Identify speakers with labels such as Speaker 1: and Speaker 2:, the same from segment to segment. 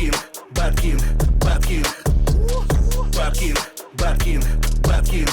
Speaker 1: Bad King, Bad King, Bad King.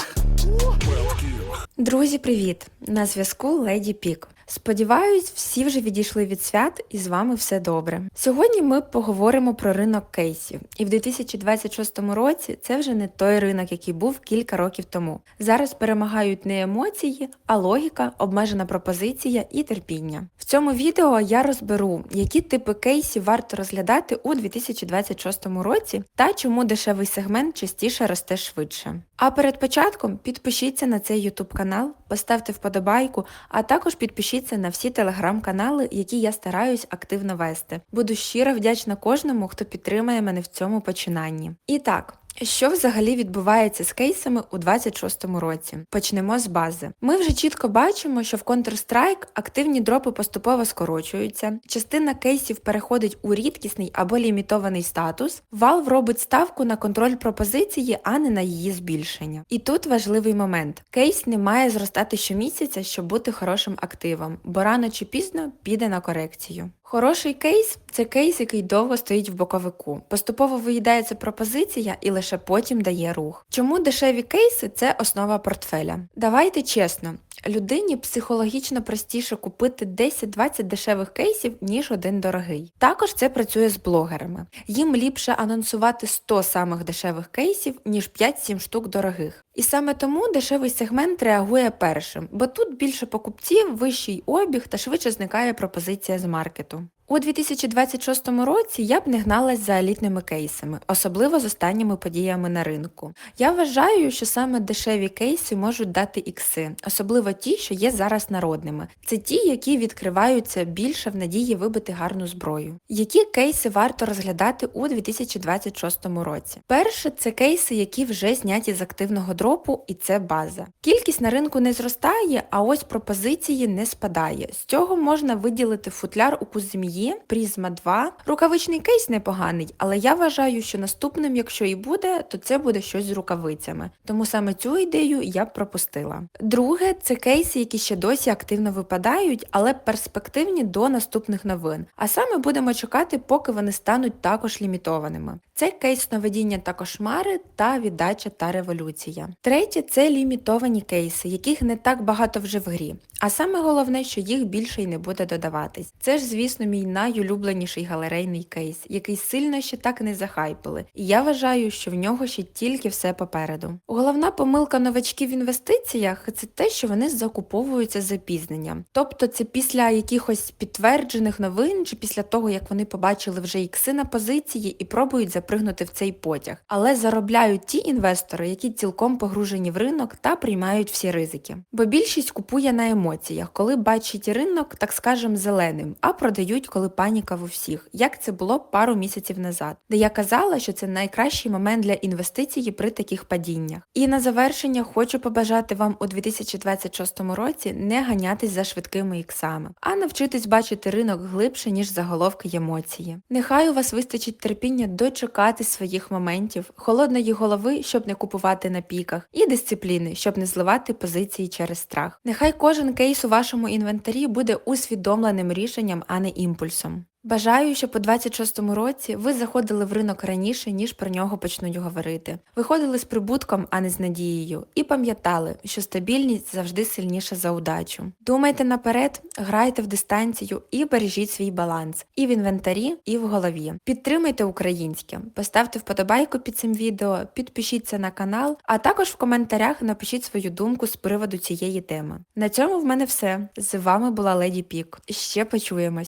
Speaker 2: Друзі, привіт! На зв'язку Леді Пік. Сподіваюсь, всі вже відійшли від свят і з вами все добре. Сьогодні ми поговоримо про ринок кейсів. І в 2026 році це вже не той ринок, який був кілька років тому. Зараз перемагають не емоції, а логіка, обмежена пропозиція і терпіння. В цьому відео я розберу, які типи кейсів варто розглядати у 2026 році та чому дешевий сегмент частіше росте швидше. А перед початком підпишіться на цей YouTube канал, поставте вподобайку, а також підпишіться на всі телеграм-канали, які я стараюсь активно вести. Буду щиро вдячна кожному, хто підтримає мене в цьому починанні. І так. Що взагалі відбувається з кейсами у 26-му році? Почнемо з бази. Ми вже чітко бачимо, що в Counter-Strike активні дропи поступово скорочуються, частина кейсів переходить у рідкісний або лімітований статус. Valve робить ставку на контроль пропозиції, а не на її збільшення. І тут важливий момент: кейс не має зростати щомісяця, щоб бути хорошим активом, бо рано чи пізно піде на корекцію. Хороший кейс це кейс, який довго стоїть в боковику. Поступово виїдається пропозиція і лише потім дає рух. Чому дешеві кейси це основа портфеля? Давайте чесно. Людині психологічно простіше купити 10-20 дешевих кейсів, ніж один дорогий. Також це працює з блогерами. Їм ліпше анонсувати 100 самих дешевих кейсів, ніж 5-7 штук дорогих. І саме тому дешевий сегмент реагує першим, бо тут більше покупців, вищий обіг та швидше зникає пропозиція з маркету. У 2026 році я б не гналась за елітними кейсами, особливо з останніми подіями на ринку. Я вважаю, що саме дешеві кейси можуть дати ікси, особливо ті, що є зараз народними. Це ті, які відкриваються більше в надії вибити гарну зброю. Які кейси варто розглядати у 2026 році? Перше, це кейси, які вже зняті з активного дропу, і це база. Кількість на ринку не зростає, а ось пропозиції не спадає. З цього можна виділити футляр у кузмії, призма 2. Рукавичний кейс непоганий, але я вважаю, що наступним, якщо і буде, то це буде щось з рукавицями. Тому саме цю ідею я б пропустила. Друге, це кейси, які ще досі активно випадають, але перспективні до наступних новин. А саме будемо чекати, поки вони стануть також лімітованими. Це кейс сновидіння та кошмари та віддача та революція. Третє це лімітовані кейси, яких не так багато вже в грі. А саме головне, що їх більше й не буде додаватись. Це ж, звісно, мій найулюбленіший галерейний кейс, який сильно ще так не захайпили. І я вважаю, що в нього ще тільки все попереду. Головна помилка новачків в інвестиціях це те, що вони закуповуються запізненням. Тобто це після якихось підтверджених новин чи після того, як вони побачили вже ікси на позиції і пробують запригнути в цей потяг. Але заробляють ті інвестори, які цілком погружені в ринок та приймають всі ризики. Бо більшість купує на емоціях, коли бачить ринок, так скажем, зеленим, а продають, коли паніка в усіх, як це було пару місяців назад, де я казала, що це найкращий момент для інвестиції при таких падіннях. І на завершення хочу побажати вам у 2026 році не ганятись за швидкими іксами, а навчитись бачити ринок глибше, ніж заголовки емоції. Нехай у вас вистачить терпіння дочекати своїх моментів, холодної голови, щоб не купувати на піках, і дисципліни, щоб не зливати позиції через страх. Нехай кожен кейс у вашому інвентарі буде усвідомленим рішенням, а не імпульсом. Бажаю, щоб у 26-му році ви заходили в ринок раніше, ніж про нього почнуть говорити. Виходили з прибутком, а не з надією, і пам'ятали, що стабільність завжди сильніша за удачу. Думайте наперед, грайте в дистанцію і бережіть свій баланс і в інвентарі, і в голові. Підтримайте українське, поставте вподобайку під цим відео, підпишіться на канал, а також в коментарях напишіть свою думку з приводу цієї теми. На цьому в мене все. З вами була Леді Пік. Ще почуємось.